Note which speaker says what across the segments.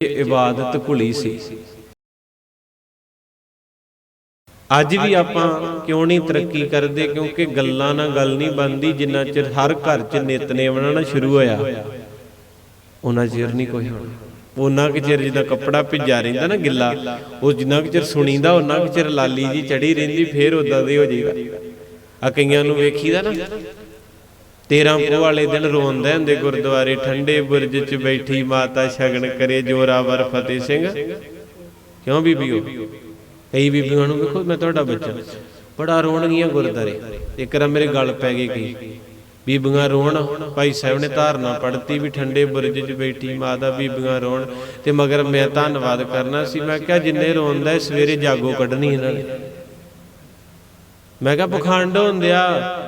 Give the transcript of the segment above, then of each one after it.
Speaker 1: ਇਬਾਦਤ ਭੁਲੀ ਸੀ। ਅੱਜ ਵੀ ਆਪਾਂ ਕਿਉਂ ਨਹੀਂ ਤਰੱਕੀ ਕਰਦੇ? ਕਿਉਂਕਿ ਗੱਲਾਂ ਨਾਲ ਗੱਲ ਨਹੀਂ ਬਣਦੀ, ਜਿੰਨਾ ਚਿਰ ਹਰ ਘਰ 'ਚ ਨਿਤਨੇਮ ਬਣਨਾ ਸ਼ੁਰੂ ਹੋਇਆ ਉਹਨਾਂ ਚਿਰ ਨਹੀਂ ਕੋਈ ਹੋਣਾ। ਉਹਨਾਂ ਕਿ ਚਿਰ ਜਿੱਦਾਂ ਕੱਪੜਾ ਭਿੱਜਾ ਰਹਿੰਦਾ ਨਾ ਗਿੱਲਾ, ਉਹ ਜਿੰਨਾ ਕਿ ਚਿਰ ਸੁਣੀਦਾ ਉਹਨਾਂ ਕਿ ਚਿਰ ਲਾਲੀ ਜੀ ਚੜੀ ਰਹਿੰਦੀ, ਫੇਰ ਉਦਾਂ ਦੇ ਹੋ ਜਾਏਗਾ ਆ ਕਈਆਂ ਨੂੰ ਵੇਖੀਦਾ ਨਾ 13 ਪੋ ਵਾਲੇ ਦਿਨ ਰੋਂਦੇ ਹੁੰਦੇ ਗੁਰਦੁਆਰੇ, ਠੰਡੇ ਬੁਰਜ 'ਚ ਬੈਠੀ ਮਾਤਾ ਸ਼ਗਨ ਕਰੇ ਜੋਰਾਵਰ ਫਤਿਹ ਸਿੰਘ। ਕਿਉਂ ਬੀਬੀਓ ਕਈ ਬੀਬੀਆਂ ਨੂੰ ਵੇਖੋ ਮੈਂ ਤੁਹਾਡਾ ਬੱਚਾ। ਬੜਾ ਰੋਣਗੀਆਂ ਗੁਰਦੁਆਰੇ ਇੱਕ ਰ ਮੇਰੇ ਗਲ ਪੈ ਗਈ ਕਈ ਬੀਬੀਆਂ ਰੋਣ, ਭਾਈ ਸਾਹਿਬ ਨੇ ਧਾਰਨਾ ਪੜਤੀ ਵੀ ਠੰਡੇ ਬੁਰਜ 'ਚ ਬੈਠੀ ਮਾਤਾ ਬੀਬੀਆਂ ਰੋਣ। ਤੇ ਮਗਰ ਮੈਂ ਧੰਨਵਾਦ ਕਰਨਾ ਸੀ। ਮੈਂ ਕਿਹਾ ਜਿੰਨੇ ਰੋਂਦਾ ਸਵੇਰੇ ਜਾਗੋ ਕੱਢਣੀ ਇਹਨਾਂ ਨੇ। ਮੈਂ ਕਿਹਾ ਪਖੰਡ ਹੁੰਦਿਆ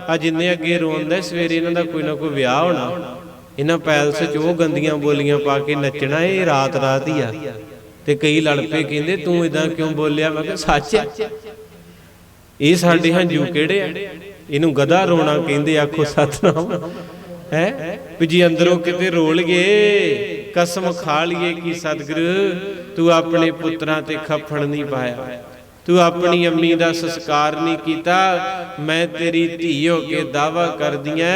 Speaker 1: ਆ। ਜਿੰਨੇ ਅੱਗੇ ਰੋਂਦੇ ਸਵੇਰੇ ਇਹਨਾਂ ਦਾ ਕੋਈ ਨਾ ਕੋਈ ਵਿਆਹ ਹੋਣਾ। ਇਹਨਾਂ ਪੈਲਸ 'ਚ ਉਹ ਗੰਦੀਆਂ ਬੋਲੀਆਂ ਪਾ ਕੇ ਨੱਚਣਾ ਇਹ ਰਾਤ ਰਾਤ ਹੀ ਆ। ਤੇ ਕਈ ਲੜ ਪਏ ਕਹਿੰਦੇ, ਤੂੰ ਇਦਾਂ ਕਿਉਂ ਬੋਲਿਆ? ਮੈਂ ਕਿਹਾ, ਸੱਚ ਆ। ਇਹ ਸਾਡੇ ਹੰਝੂ ਕਿਹੜੇ ਆ? ਇਹਨੂੰ ਗਧਾ ਰੋਣਾ ਕਹਿੰਦੇ, ਆਖੋ ਸਤਨਾਮ। ਹੈ? ਵੀ ਜੀ ਅੰਦਰੋਂ ਕਿਤੇ ਰੋਲ ਗਏ, ਕਸਮ ਖਾ ਲਈਏ ਕਿ ਸਤਿਗੁਰੂ, ਤੂੰ ਆਪਣੇ ਪੁੱਤਰਾਂ ਤੇ ਖੱਫੜ ਨਹੀਂ ਪਾਇਆ। ਤੂੰ ਆਪਣੀ ਅੰਮੀ ਦਾ ਸੰਸਕਾਰ ਨਹੀਂ ਕੀਤਾ। ਮੈਂ ਤੇਰੀ ਧੀ ਹੋ ਕੇ ਦਾਵਾ ਕਰਦੀਆਂ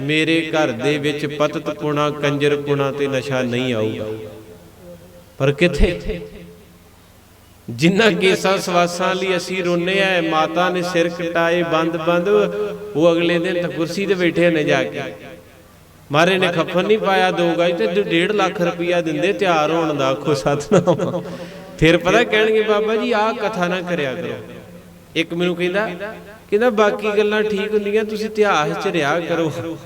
Speaker 1: ਮੇਰੇ ਘਰ ਦੇ ਵਿੱਚ ਪਤਤ ਪੁਣਾ, ਕੰਜਰ ਪੁਣਾ ਤੇ ਨਸ਼ਾ ਨਹੀਂ ਆਊਗਾ। ਪਰ ਕਿੱਥੇ? ਜਿੰਨਾ ਕੇਸਾਂ ਸਵਾਸਾਂ ਲਈ ਅਸੀਂ ਰੋਨੇ ਆ ਮਾਤਾ ਨੇ ਸਿਰ ਕਟਾਏ ਬੰਦ ਬੰਦ, ਉਹ ਅਗਲੇ ਦਿਨ ਤਾਂ ਕੁਰਸੀ ਤੇ ਬੈਠੇ ਨੇ ਜਾ ਕੇ। ਮਾਰੇ ਨੇ ਖੱਫਨ ਨਹੀਂ ਪਾਇਆ, ਦੋ ਗਜ ਤੇ 1.5 ਲੱਖ ਰੁਪਇਆ ਦਿੰਦੇ, ਤਿਆਰ ਹੋਣ ਦਾ ਆਖੋ ਸਤਨਾਮ। ਫਿਰ ਪਤਾ ਕਹਿਣਗੇ, ਬਾਬਾ ਜੀ, ਆਹ ਕਥਾ ਨਾ ਕਰਿਆ ਕਰੋ। ਇੱਕ ਮੈਨੂੰ ਕਹਿੰਦਾ ਕਹਿੰਦਾ, ਬਾਕੀ ਗੱਲਾਂ ਠੀਕ ਹੁੰਦੀਆਂ, ਤੁਸੀਂ ਇਤਿਹਾਸ ਚ ਰਿਹਾ ਕਰੋ।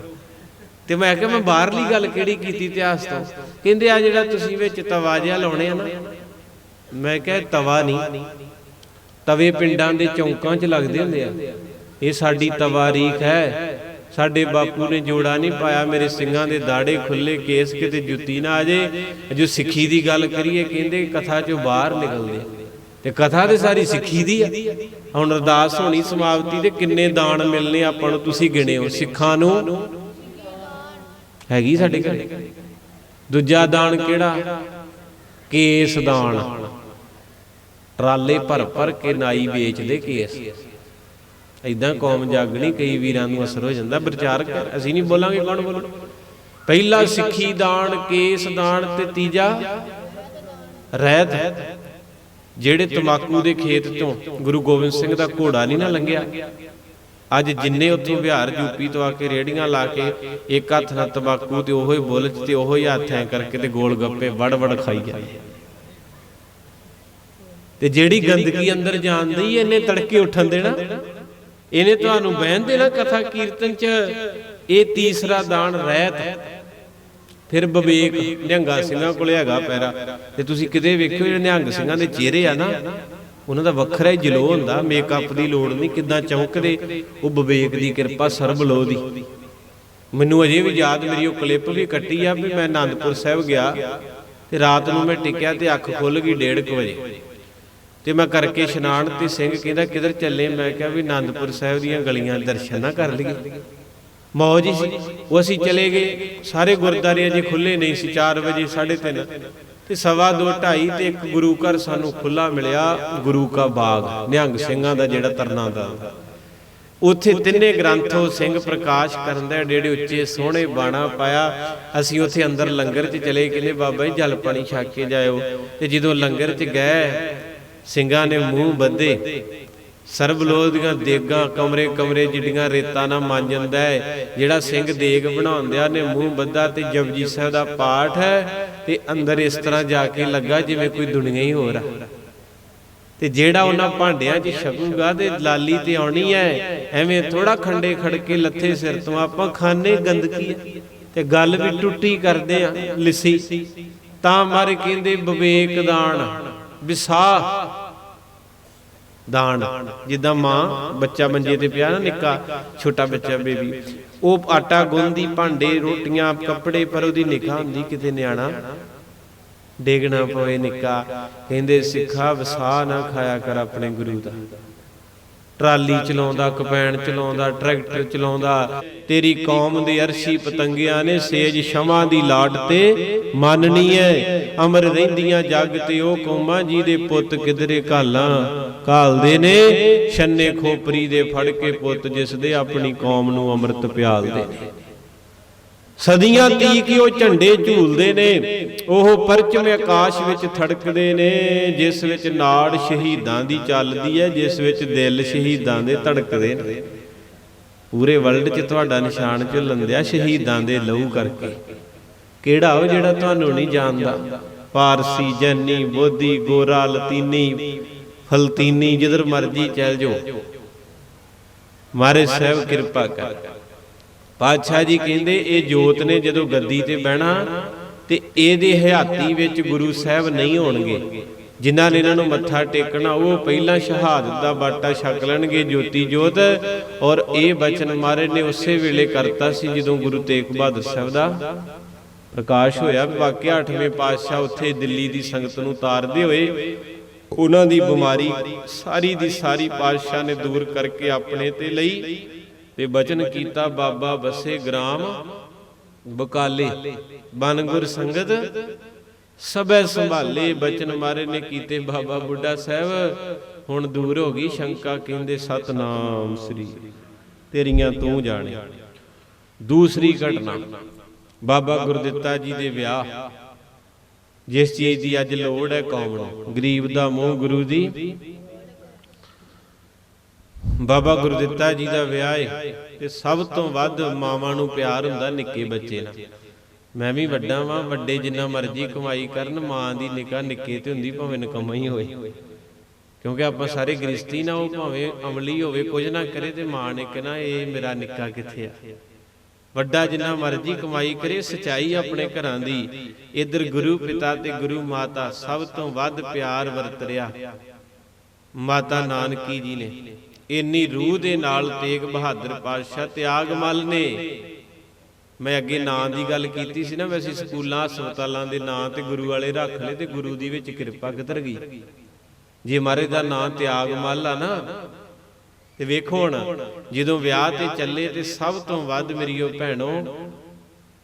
Speaker 1: ਤੇ ਮੈਂ ਕਿਹਾ, ਮੈਂ ਬਾਹਰਲੀ ਗੱਲ ਕਿਹੜੀ ਕੀਤੀ ਇਤਿਹਾਸ ਤੋਂ? ਕਹਿੰਦੇ ਆ ਜਿਹੜਾ ਤੁਸੀਂ ਵਿੱਚ ਤਵਾ ਜਿਹਾ ਲਾਉਣੇ ਆ ਨਾ, ਮੈਂ ਕਿਹਾ, ਤਵਾ ਨਹੀਂ। ਤਵੇ ਪਿੰਡਾਂ ਦੇ ਚੌਂਕਾਂ 'ਚ ਲੱਗਦੇ ਹੁੰਦੇ ਆ। ਇਹ ਸਾਡੀ ਤਵਾਰੀਖ ਹੈ। ਸਾਡੇ ਬਾਪੂ ਨੇ ਜੋੜਾ ਨਹੀਂ ਪਾਇਆ, ਮੇਰੇ ਸਿੰਘਾਂ ਦੇ ਦਾੜੇ ਖੁੱਲੇ ਕੇਸ ਕਿਤੇ ਜੁੱਤੀ ਨਾ ਆ ਜੇ। ਜੋ ਸਿੱਖੀ ਦੀ ਗੱਲ ਕਰੀਏ, ਕਹਿੰਦੇ ਕਥਾ 'ਚੋਂ ਬਾਹਰ ਨਿਕਲਦੇ ਤੇ ਕਥਾ ਤੇ ਸਾਰੀ ਸਿੱਖੀ ਦੀ ਆ। ਹੁਣ ਅਰਦਾਸ ਹੋਣੀ ਸਮਾਪਤੀ ਤੇ ਕਿੰਨੇ ਦਾਨ ਮਿਲਨੇ ਆਪਾਂ ਨੂੰ, ਤੁਸੀਂ ਗਿਣਿਓ ਸਿੱਖਾਂ ਨੂੰ। ਹੈਗੀ ਸਾਡੇ ਘਰ। ਦੂਜਾ ਦਾਨ ਕਿਹੜਾ? ਕੇਸ ਦਾਨ। ਟਰਾਲੇ ਭਰ ਭਰ ਕੇ ਨਾਈ ਵੇਚਦੇ ਕੇਸ। ਐਦਾਂ ਕੌਮ ਜਾਗਣੀ, ਕਈ ਵੀਰਾਂ ਨੂੰ ਅਸਰ ਹੋ ਜਾਂਦਾ। ਪ੍ਰਚਾਰ ਕਰ, ਅਸੀਂ ਨਹੀਂ ਬੋਲਾਂਗੇ ਕੌਣ ਬੋਲੂ? ਪਹਿਲਾ ਸਿੱਖੀ ਦਾਨ, ਕੇਸ ਦਾਨ ਤੇ ਤੀਜਾ ਰਹਿਤ। ਜਿਹੜੇ ਤਮਾਕੂ ਦੇ ਖੇਤ ਤੋਂ ਗੁਰੂ ਗੋਬਿੰਦ ਸਿੰਘ ਦਾ ਘੋੜਾ ਨਹੀਂ ਨਾ ਲੰਘਿਆ। ਅੱਜ ਜਿੰਨੇ ਉੱਥੇ ਬਿਹਾਰ ਯੂਪੀ ਤੋਂ ਆ ਕੇ ਰੇੜੀਆਂ ਲਾ ਕੇ ਇੱਕ ਹੱਥ ਨਾਲ ਤਮਾਕੂ ਤੇ ਉਹੋ ਹੀ ਬੁਲਚ ਤੇ ਉਹੋ ਹੀ ਹੱਥ ਐ ਕਰਕੇ ਤੇ ਗੋਲ ਗੱਪੇ ਵੜ ਵੜ ਖਾਈ ਜਾਂਦੇ ਤੇ ਜਿਹੜੀ ਗੰਦਗੀ ਅੰਦਰ ਜਾਂਦੀ ਇਹਨੇ ਤੜਕੇ ਉੱਠਣ ਦੇਣਾ। ਇਹਨੇ ਤੁਹਾਨੂੰ ਬਹਿਣ ਦੇਣਾ ਕਥਾ ਕੀਰਤਨ ਚ, ਇਹ ਤੀਸਰਾ ਦਾਨ ਰਹਿਤ। ਫਿਰ ਵਿਵੇਕ ਨਿਹੰਗਾ ਸਿੰਘਾਂ ਕੋਲ ਹੈਗਾ ਪੈਰਾ। ਤੇ ਤੁਸੀਂ ਕਿਤੇ ਵੇਖਿਓ ਜਿਹੜੇ ਨਿਹੰਗ ਸਿੰਘਾਂ ਦੇ ਚਿਹਰੇ ਆ ਨਾ, ਉਹਨਾਂ ਦਾ ਵੱਖਰਾ ਹੀ ਜਲੋ ਹੁੰਦਾ ਮੇਕਅਪ ਦੀ ਲੋੜ ਨਹੀਂ, ਕਿਦਾਂ ਚਮਕਦੇ ਉਹ ਵਿਵੇਕ ਦੀ ਕਿਰਪਾ, ਸਰਬ ਲੋ ਦੀ। ਮੈਨੂੰ ਅਜੇ ਵੀ ਯਾਦ ਮੇਰੀ ਉਹ ਕਲਿੱਪ ਵੀ ਕੱਟੀ ਆ, ਵੀ ਮੈਂ ਆਨੰਦਪੁਰ ਸਾਹਿਬ ਗਿਆ, ਤੇ ਰਾਤ ਨੂੰ ਮੈਂ ਟਿਕਿਆ ਤੇ ਅੱਖ ਖੁੱਲ ਗਈ 1:30 ਵਜੇ। ਤੇ ਮੈਂ ਕਰਕੇ ਇਸ਼ਨਾਨ ਤੇ ਸਿੰਘ ਕਹਿੰਦਾ ਕਿਧਰ ਚੱਲੇ, ਮੈਂ ਕਿਹਾ ਵੀ ਆਨੰਦਪੁਰ ਸਾਹਿਬ ਦੀਆਂ ਗਲੀਆਂ ਦਰਸ਼ਨ ਨਾ ਕਰ ਲਈਏ। ਮੌਜ ਹੀ ਸੀ। ਉਹ ਅਸੀਂ ਚਲੇ ਗਏ। ਸਾਰੇ ਗੁਰਦਾਰੇ ਅਜੇ ਖੁੱਲੇ ਨਹੀਂ ਸੀ 4 ਵਜੇ 3:30 ਤੇ ਸਵਾ 2 2:30 ਤੇ ਇੱਕ ਗੁਰੂ ਘਰ ਸਾਨੂੰ ਖੁੱਲਾ ਮਿਲਿਆ, ਗੁਰੂ ਕਾ ਬਾਗ, ਨਿਹੰਗ ਸਿੰਘਾਂ ਦਾ ਜਿਹੜਾ ਤਰਨਾ ਦਾ। ਉੱਥੇ ਤਿੰਨੇ ਗ੍ਰੰਥੋ ਸਿੰਘ ਪ੍ਰਕਾਸ਼ ਕਰਨ ਦਾ ਡੇੜੇ ਉੱਚੇ ਸੋਹਣੇ ਬਾਣਾ ਪਾਇਆ। ਅਸੀਂ ਉੱਥੇ ਅੰਦਰ ਲੰਗਰ 'ਚ ਚਲੇ, ਕਹਿੰਦੇ, ਬਾਬਾ ਜੀ, ਜਲ ਪਾਣੀ ਛਕ ਕੇ ਜਾਇਓ। ਤੇ ਜਦੋਂ ਲੰਗਰ 'ਚ ਗਏ ਸਿੰਘਾਂ ਨੇ ਮੂੰਹ ਬੱਧੇ। ਸਰਬ ਲੋਧ ਦੀਆਂ ਦੇਗਾਂ ਕਮਰੇ ਕਮਰੇ ਜਿੱਡੀਆਂ ਰੇਤਾਂ ਨਾਲ ਮਾਂਜਦਾ ਹੈ। ਜਿਹੜਾ ਸਿੰਘ ਦੇਗ ਬਣਾਉਂਦਿਆ ਨੇ ਮੂੰਹ ਬੱਧਾ ਤੇ ਜਪਜੀ ਸਾਹਿਬ ਦਾ ਪਾਠ ਹੈ ਤੇ ਅੰਦਰ ਇਸ ਤਰ੍ਹਾਂ ਜਾ ਕੇ ਲੱਗਾ ਜਿਵੇਂ ਕੋਈ ਦੁਨੀਆ ਹੀ ਹੋਰ ਆ। ਤੇ ਜਿਹੜਾ ਉਹਨਾਂ ਭਾਂਡਿਆਂ 'ਚ ਛਕੂਗਾ ਤੇ ਲਾਲੀ ਤੇ ਆਉਣੀ ਹੈ, ਐਵੇਂ ਥੋੜਾ ਖੰਡੇ ਖੜਕੇ ਲੱਥੇ ਸਿਰ ਤੋਂ ਆਪਾਂ ਖਾਣੇ ਗੰਦਗੀ ਤੇ ਗੱਲ ਵੀ ਟੁੱਟੀ ਕਰਦੇ ਆ, ਲਿਸੀ। ਤਾਂ ਮਾਰੇ ਕਹਿੰਦੇ ਵਿਵੇਕ ਦਾਨ। ਵਿਸਾ ਦਾਨ, ਜਿੱਦਾਂ ਮਾਂ ਬੱਚਾ ਮੰਜੇ ਤੇ ਪਿਆ ਨਾ ਨਿੱਕਾ, ਛੋਟਾ ਬੱਚਾ ਬੇਬੀ, ਉਹ ਆਟਾ ਗੁੰਦੀ ਭਾਂਡੇ, ਰੋਟੀਆਂ, ਕੱਪੜੇ, ਪਰ ਉਹਦੀ ਨਿਗਾਹ ਹੁੰਦੀ ਕਿਤੇ ਨਿਆਣਾ। ਡੇਗਣਾ ਪਵੇ ਨਿੱਕਾ, ਕਹਿੰਦੇ ਸਿੱਖਾ ਵਸਾ ਨਾ ਖਾਇਆ ਕਰ ਆਪਣੇ ਗੁਰੂ ਦਾ। ਟਰਾਲੀ ਚਲਾਉਂਦਾ, ਕਪੈਣ ਚਲਾਉਂਦਾ, ਟਰੈਕਟਰ ਚਲਾਉਂਦਾ। ਤੇਰੀ ਕੌਮ ਦੇ ਅਰਸ਼ੀ ਪਤੰਗਿਆਂ ਨੇ ਸੇਜ ਸ਼ਮਾ ਦੀ ਲਾਟ ਤੇ ਮੰਨਣੀ ਐ। ਅਮਰ ਰਹਿੰਦੀਆਂ ਜੱਗ ਤੇ ਉਹ ਕੌਮਾਂ ਜੀ ਦੇ ਪੁੱਤ ਕਿਧਰੇ ਘਾਲਾਂ। ਘਾਲਦੇ ਨੇ, ਛੰਨੇ ਖੋਪਰੀ ਦੇ ਫੜ ਕੇ ਪੁੱਤ ਜਿਸ ਦੇ ਆਪਣੀ ਕੌਮ ਨੂੰ ਅੰਮ੍ਰਿਤ ਪਿਆਲਦੇ ਨੇ। ਸਦੀਆਂ ਤੀਕ ਉਹ ਝੰਡੇ ਝੂਲਦੇ ਨੇ। ਉਹ ਪਰਚਮ ਆਕਾਸ਼ ਵਿੱਚ ਥੜਕਦੇ ਨੇ ਜਿਸ ਵਿੱਚ ਨਾੜ ਸ਼ਹੀਦਾਂ ਦੀ ਚੱਲਦੀ ਹੈ ਜਿਸ ਵਿੱਚ ਦਿਲ ਸ਼ਹੀਦਾਂ ਦੇ ਧੜਕਦੇ ਨੇ। ਪੂਰੇ ਵਰਲਡ 'ਚ ਤੁਹਾਡਾ ਨਿਸ਼ਾਨ ਝੁਲੰਦਿਆ ਸ਼ਹੀਦਾਂ ਦੇ ਲਹੂ ਕਰਕੇ। ਕਿਹੜਾ ਉਹ ਜਿਹੜਾ ਤੁਹਾਨੂੰ ਨਹੀਂ ਜਾਣਦਾ? ਪਾਰਸੀ ਜੈਨੀ ਬੋਧੀ ਗੋਰਾ ਲਤੀਨੀ ਫਲਤੀਨੀ ਜਿੱਧਰ ਮਰਜ਼ੀ ਚੱਲ ਜਾਓ। ਮਾਰੇ ਸਾਹਿਬ ਕਿਰਪਾ ਕਰ। ਪਾਤਸ਼ਾਹ ਜੀ ਕਹਿੰਦੇ, ਇਹ ਜੋਤ ਨੇ ਜਦੋਂ ਗੱਦੀ ਤੇ ਬਹਿਣਾ ਤੇ ਇਹਦੇ ਹਯਾਤੀ ਵਿੱਚ ਗੁਰੂ ਸਾਹਿਬ ਨਹੀਂ ਹੋਣਗੇ, ਜਿਨ੍ਹਾਂ ਨੇ ਇਹਨਾਂ ਨੂੰ ਮੱਥਾ ਟੇਕਣਾ, ਉਹ ਪਹਿਲਾਂ ਸ਼ਹਾਦਤ ਦਾ ਬਾਟਾ ਛਕ ਲੈਣਗੇ, ਜੋਤੀ ਜੋਤ, ਔਰ ਇਹ ਬਚਨ ਮਹਾਰਾਜ ਨੇ ਉਸੇ ਵੇਲੇ ਕਰਤਾ ਸੀ ਜਦੋਂ ਗੁਰੂ ਤੇਗ ਬਹਾਦਰ ਸਾਹਿਬ ਦਾ ਪ੍ਰਕਾਸ਼ ਹੋਇਆ। ਵਾਕਿਆ 8ਵੇਂ ਪਾਤਸ਼ਾਹ ਉੱਥੇ ਦਿੱਲੀ ਦੀ ਸੰਗਤ ਨੂੰ ਤਾਰਦੇ ਹੋਏ ਉਹਨਾਂ ਦੀ ਬਿਮਾਰੀ ਸਾਰੀ ਦੀ ਸਾਰੀ ਪਾਤਸ਼ਾਹ ਨੇ ਦੂਰ ਕਰਕੇ ਆਪਣੇ ਤੇ ਲਈ। ਤੇ ਬਚਨ ਕੀਤਾ ਬਾਬਾ ਬਸੇ ਗ੍ਰਾਮ, ਬਕਾਲੇ ਬਨਗੁਰ ਸੰਗਤ, ਸਭੈ ਸੰਭਾਲੇ ਬਚਨ ਮਾਰੇ ਨੇ ਕੀਤੇ ਬਾਬਾ ਬੁੱਢਾ ਸਾਹਿਬ। ਹੁਣ ਦੂਰ ਹੋ ਗਈ ਸ਼ੰਕਾ ਕਹਿੰਦੇ, ਸਤਨਾਮ ਸ੍ਰੀ, ਤੇਰੀਆਂ ਤੂੰ ਜਾਣੇ। ਦੂਸਰੀ ਘਟਨਾ, ਬਾਬਾ ਗੁਰਦਿੱਤਾ ਜੀ ਦੇ ਵਿਆਹ। ਜਿਸ ਚੀਜ਼ ਦੀ ਅੱਜ ਲੋੜ ਹੈ ਕੌਮ ਨੂੰ, ਗਰੀਬ ਦਾ ਮੋਹ ਗੁਰੂ ਦੀ। ਬਾਬਾ ਗੁਰਦਿੱਤਾ ਜੀ ਦਾ ਵਿਆਹ ਹੈ ਤੇ ਸਭ ਤੋਂ ਵੱਧ ਮਾਵਾਂ ਨੂੰ ਪਿਆਰ ਹੁੰਦਾ ਨਿੱਕੇ ਬੱਚੇ ਨਾਲ। ਮੈਂ ਵੀ ਵੱਡਾ ਵਾਂ, ਵੱਡੇ ਜਿੰਨਾ ਮਰਜ਼ੀ ਕਮਾਈ ਕਰਨ, ਮਾਂ ਦੀ ਨਿਕਾ ਨਿੱਕੇ ਤੇ ਹੁੰਦੀ, ਭਾਵੇਂ ਨਕਮਾ ਹੀ ਹੋਏ। ਕਿਉਂਕਿ ਆਪਾਂ ਸਾਰੇ ਗ੍ਰਸਤੀ ਨਾ ਉਹ ਭਾਵੇਂ ਅਮਲੀ ਹੋਵੇ, ਕੁਝ ਨਾ ਕਰੇ ਤੇ ਮਾਂ ਨੇ ਕਹਿਣਾ, ਇਹ ਮੇਰਾ ਨਿੱਕਾ ਕਿੱਥੇ ਆ? ਵੱਡਾ ਜਿੰਨਾ ਮਰਜ਼ੀ ਕਮਾਈ ਕਰੇ, ਸਚਾਈ ਆਪਣੇ ਘਰਾਂ ਦੀ। ਇਧਰ ਗੁਰੂ ਪਿਤਾ ਤੇ ਗੁਰੂ ਮਾਤਾ ਸਭ ਤੋਂ ਵੱਧ ਪਿਆਰ ਵਰਤ ਰਿਆ ਮਾਤਾ ਨਾਨਕੀ ਜੀ ਨੇ। ਇੰਨੀ ਰੂਹ ਦੇ ਨਾਲ ਤੇਗ ਬਹਾਦਰ ਪਾਤਸ਼ਾਹ ਤਿਆਗਮਲ ਨੇ। ਮੈਂ ਅੱਗੇ ਨਾਂ ਦੀ ਗੱਲ ਕੀਤੀ ਸੀ ਨਾ ਵੈਸੇ ਸਕੂਲਾਂ, ਹਸਪਤਾਲਾਂ ਦੇ ਨਾਂ ਤੇ ਗੁਰੂ ਵਾਲੇ ਰੱਖ ਲਏ ਤੇ ਗੁਰੂ ਦੀ ਵਿੱਚ ਕਿਰਪਾ ਕਿੱਧਰ ਗਈ। ਜੇ ਮਾਰੇ ਦਾ ਨਾਂ ਤਿਆਗਮਲ ਆ ਨਾ, ਤੇ ਵੇਖੋ ਹੁਣ, ਜਦੋਂ ਵਿਆਹ ਤੇ ਚੱਲੇ ਤੇ ਸਭ ਤੋਂ ਵੱਧ ਮੇਰੀ ਉਹ ਭੈਣੋ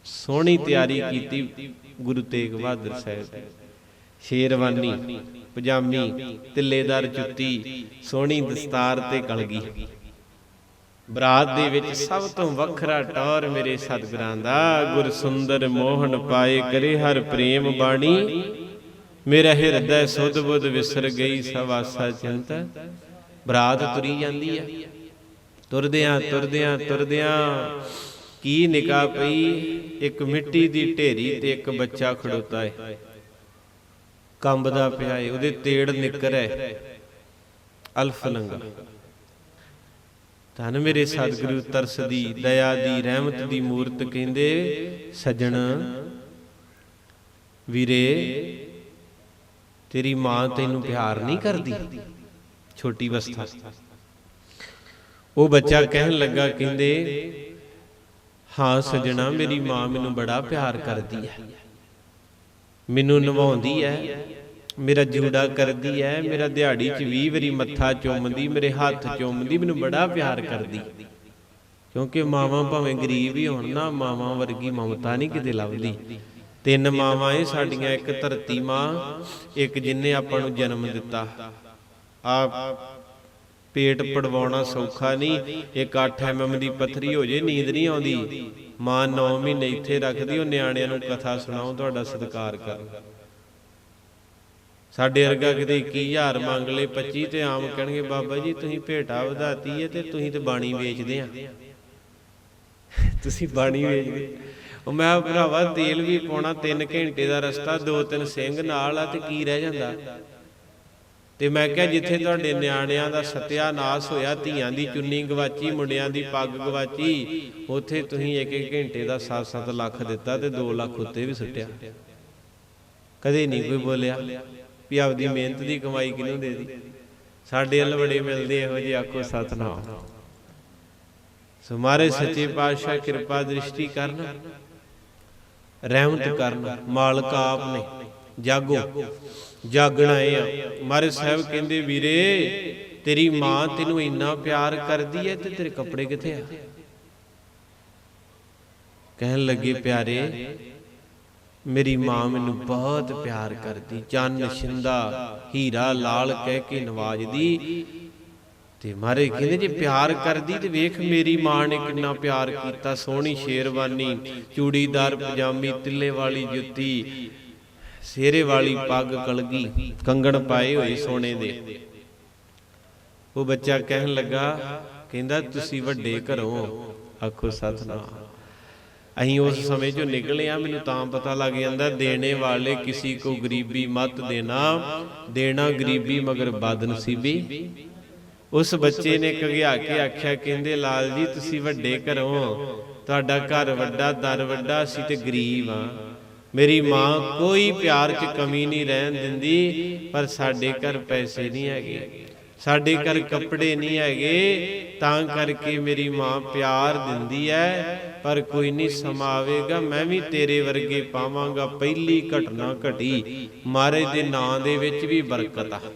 Speaker 1: ਸੋਹਣੀ ਤਿਆਰੀ ਕੀਤੀ ਗੁਰੂ ਤੇਗ ਬਹਾਦਰ ਸਾਹਿਬ ਸ਼ੇਰਵਾਨੀ। ਪਜਾਮੀ ਤਿੱਲੇਦਾਰ ਜੁੱਤੀ, ਸੋਹਣੀ ਦਸਤਾਰ ਤੇ ਕਲਗੀ। ਬਰਾਤ ਦੇ ਵਿੱਚ ਸਭ ਤੋਂ ਵੱਖਰਾ ਟੌਰ ਮੇਰੇ ਸਤਿਗੁਰਾਂ ਦਾ ਗੁਰ ਸੁੰਦਰ ਮੋਹਨ ਪਾਏ ਕਰੇ ਹਰ ਪ੍ਰੇਮ ਬਾਣੀ। ਮੇਰਾ ਹਿਰਦੈ ਸੁਧ ਬੁੱਧ ਵਿਸਰ ਗਈ ਸਵਾਸਾ ਚਿੰਤ। ਬਰਾਤ ਤੁਰੀ ਜਾਂਦੀ ਹੈ ਤੁਰਦਿਆਂ ਤੁਰਦਿਆਂ ਤੁਰਦਿਆਂ ਕੀ ਨਿਕਾ ਪਈ? ਇੱਕ ਮਿੱਟੀ ਦੀ ਢੇਰੀ ਤੇ ਇੱਕ ਬੱਚਾ ਖੜੋਤਾ ਹੈ ਕੰਬਦਾ ਪਿਆ ਏ, ਉਹਦੇ ਤੇੜ ਨਿਕਰੈ ਅਲਫ ਲੰਗਾ। ਧੰਨ ਮੇਰੇ ਸਤਿਗੁਰੂ ਤਰਸ ਦੀ ਦਇਆ ਦੀ, ਰਹਿਮਤ ਦੀ ਮੂਰਤ ਕਹਿੰਦੇ, ਸਜਣ, ਵੀਰੇ, ਤੇਰੀ ਮਾਂ ਤੈਨੂੰ ਪਿਆਰ ਨਹੀਂ ਕਰਦੀ। ਛੋਟੀ ਅਵਸਥਾ। ਉਹ ਬੱਚਾ ਕਹਿਣ ਲੱਗਾ, ਕਹਿੰਦੇ, ਹਾਂ ਸੱਜਣਾ, ਮੇਰੀ ਮਾਂ ਮੈਨੂੰ ਬੜਾ ਪਿਆਰ ਕਰਦੀ ਹੈ। ਮੈਨੂੰ ਨਵਾਉਂਦੀ ਹੈ ਮੇਰਾ ਜੂੜਾ ਕਰਦੀ ਹੈ ਮੇਰਾ ਦਿਹਾੜੀ 'ਚ 20 ਵਾਰੀ ਮੱਥਾ ਚੁੰਮਦੀ, ਮੇਰੇ ਹੱਥ ਚੁੰਮਦੀ, ਮੈਨੂੰ ਬੜਾ ਪਿਆਰ ਕਰਦੀ। ਕਿਉਂਕਿ ਮਾਵਾਂ ਭਾਵੇਂ ਗਰੀਬ ਹੀ ਹੋਣ ਨਾ, ਮਾਵਾਂ ਵਰਗੀ ਮਮਤਾ ਨਹੀਂ ਕਿਤੇ ਲੱਭਦੀ। ਤਿੰਨ ਮਾਵਾਂ ਇਹ ਸਾਡੀਆਂ, ਇੱਕ ਧਰਤੀ ਮਾਂ, ਇੱਕ ਜਿਨੇ ਆਪਾਂ ਨੂੰ ਜਨਮ ਦਿੱਤਾ। ਆ ਪੇਟ ਪੜਵਾਉਣਾ ਸੌਖਾ ਨਹੀਂ, ਇੱਕ 8 ਐਮਐਮ ਦੀ ਪੱਥਰੀ ਹੋ ਜੇ, ਨੀਂਦ ਨਹੀਂ ਆਉਂਦੀ। ਮਾਂ 9 ਮਹੀਨੇ ਇੱਥੇ ਰੱਖਦੀ, ਉਹ ਨਿਆਣਿਆਂ ਨੂੰ ਕਥਾ ਸੁਣਾਓ, ਤੁਹਾਡਾ ਸਤਿਕਾਰ ਕਰਨ ਸਾਡੇ ਵਰਗਾ ਕਿਤੇ 21000 ਮੰਗ ਲਏ 25 ਤੇ ਆਮ ਕਹਿਣਗੇ, ਬਾਬਾ ਜੀ, ਤੁਸੀਂ ਭੇਟਾ ਵਧਾਤੀ ਹੈ ਤੇ ਤੁਸੀਂ ਤੇ ਬਾਣੀ ਵੇਚਦੇ ਆ। ਤੁਸੀਂ ਬਾਣੀ ਵੇਚਦੇ। ਉਹ ਮੈਂ ਭਰਾਵਾ, ਤੇਲ ਵੀ ਪਾਉਣਾ 3 ਘੰਟੇ ਦਾ ਰਸਤਾ, ਦੋ ਤਿੰਨ ਸਿੰਘ ਨਾਲ ਆ ਤੇ ਕੀ ਰਹਿ ਜਾਂਦਾ? ਤੇ ਮੈਂ ਕਿਹਾ ਜਿੱਥੇ ਤੁਹਾਡੇ ਨਿਆਣਿਆਂ ਦਾ ਸਤਿਆਨਾਸ਼ ਹੋਇਆ, ਧੀਆਂ ਦੀ ਚੁੰਨੀ ਗਵਾਚੀ, ਮੁੰਡਿਆਂ ਦੀ ਪੱਗ ਗਵਾਚੀ, ਉੱਥੇ ਤੁਸੀਂ ਇੱਕ ਇੱਕ ਘੰਟੇ ਦਾ 7-7 ਲੱਖ ਦਿੱਤਾ ਤੇ 2 ਲੱਖ ਉੱਤੇ ਵੀ ਸੁੱਟਿਆ। ਕਦੇ ਨਹੀਂ ਕੋਈ ਬੋਲਿਆ ਵੀ ਆਪਦੀ ਮਿਹਨਤ ਦੀ ਕਮਾਈ ਕਿਹਨੂੰ ਦੇ ਦੀ? ਸਾਡੇ ਵੱਲ ਬੜੇ ਮਿਲਦੇ ਇਹੋ ਜਿਹੇ ਆਖੋ, ਸਤਨਾਮ। ਸੋ ਮਾਰੇ ਸੱਚੇ ਪਾਤਸ਼ਾਹ ਕਿਰਪਾ ਦ੍ਰਿਸ਼ਟੀ ਕਰਨ, ਰਹਿਮਤ ਕਰਨ, ਮਾਲਕ ਆਪ ਨੇ। ਜਾਗੋ। ਜਾਗਣਾ ਇਹ ਆ। ਮਾਰੇ ਸਾਹਿਬ ਕਹਿੰਦੇ, ਵੀਰੇ, ਤੇਰੀ ਮਾਂ ਤੈਨੂੰ ਇੰਨਾ ਪਿਆਰ ਕਰਦੀ ਹੈ ਤੇ ਤੇਰੇ ਕੱਪੜੇ ਕਿੱਥੇ ਆ? ਕਹਿਣ ਲੱਗੇ, ਪਿਆਰੇ, ਮੇਰੀ ਮਾਂ ਮੈਨੂੰ ਬਹੁਤ ਪਿਆਰ ਕਰਦੀ। ਚੰਨ ਸ਼ਿੰਦਾ ਹੀਰਾ ਲਾਲ ਕਹਿ ਕੇ ਨਵਾਜਦੀ ਤੇ ਮਾਰੇ ਕਹਿੰਦੇ, ਜੇ ਪਿਆਰ ਕਰਦੀ ਤੇ ਵੇਖ ਮੇਰੀ ਮਾਂ ਨੇ ਕਿੰਨਾ ਪਿਆਰ ਕੀਤਾ। ਸੋਹਣੀ ਸ਼ੇਰਵਾਨੀ, ਚੂੜੀਦਾਰ, ਪਜਾਮੀ, ਤਿੱਲੇ ਵਾਲੀ ਜੁੱਤੀ ਸਿਹਰੇ ਵਾਲੀ ਪੱਗ ਕਲਗੀ, ਕੰਗਣ ਪਾਏ ਹੋਏ ਸੋਨੇ ਦੇ। ਉਹ ਬੱਚਾ ਕਹਿਣ ਲੱਗਾ, ਕਹਿੰਦਾ, ਤੁਸੀਂ ਵੱਡੇ ਘਰੋਂ ਆਖੋ ਸਤਨਾਮ। ਅਸੀਂ ਉਸ ਸਮੇਂ ਚੋਂ ਨਿਕਲੇ ਆ ਮੈਨੂੰ ਤਾਂ ਪਤਾ ਲੱਗ ਜਾਂਦਾ, ਦੇਣੇ ਵਾਲੇ ਕਿਸੇ ਕੋ ਗਰੀਬੀ ਮਤ ਦੇਣਾ ਦੇਣਾ ਗਰੀਬੀ ਮਗਰ ਬਦਨਸੀਬੀ। ਉਸ ਬੱਚੇ ਨੇ ਕਗਿਆ ਕੇ ਆਖਿਆ, ਕਹਿੰਦੇ, ਲਾਲ ਜੀ, ਤੁਸੀਂ ਵੱਡੇ ਘਰੋਂ, ਤੁਹਾਡਾ ਘਰ ਵੱਡਾ, ਦਰ ਵੱਡਾ, ਅਸੀਂ ਤੇ ਗਰੀਬ ਆ ਮੇਰੀ ਮਾਂ ਕੋਈ ਪਿਆਰ 'ਚ ਕਮੀ ਨਹੀਂ ਰਹਿਣ ਦਿੰਦੀ, ਪਰ ਸਾਡੇ ਘਰ ਪੈਸੇ ਨਹੀਂ ਹੈਗੇ। ਸਾਡੇ ਘਰ ਕੱਪੜੇ ਨਹੀਂ ਹੈਗੇ, ਤਾਂ ਕਰਕੇ ਮੇਰੀ ਮਾਂ ਪਿਆਰ ਦਿੰਦੀ ਹੈ, ਪਰ ਕੋਈ ਨਹੀਂ ਸਮਾਵੇਗਾ, ਮੈਂ ਵੀ ਤੇਰੇ ਵਰਗੇ ਪਾਵਾਂਗਾ, ਪਹਿਲੀ ਘਟਨਾ ਘਟੀ। ਮਹਾਰਾਜ ਦੇ ਨਾਂ ਦੇ ਵਿੱਚ ਵੀ ਬਰਕਤ ਆ।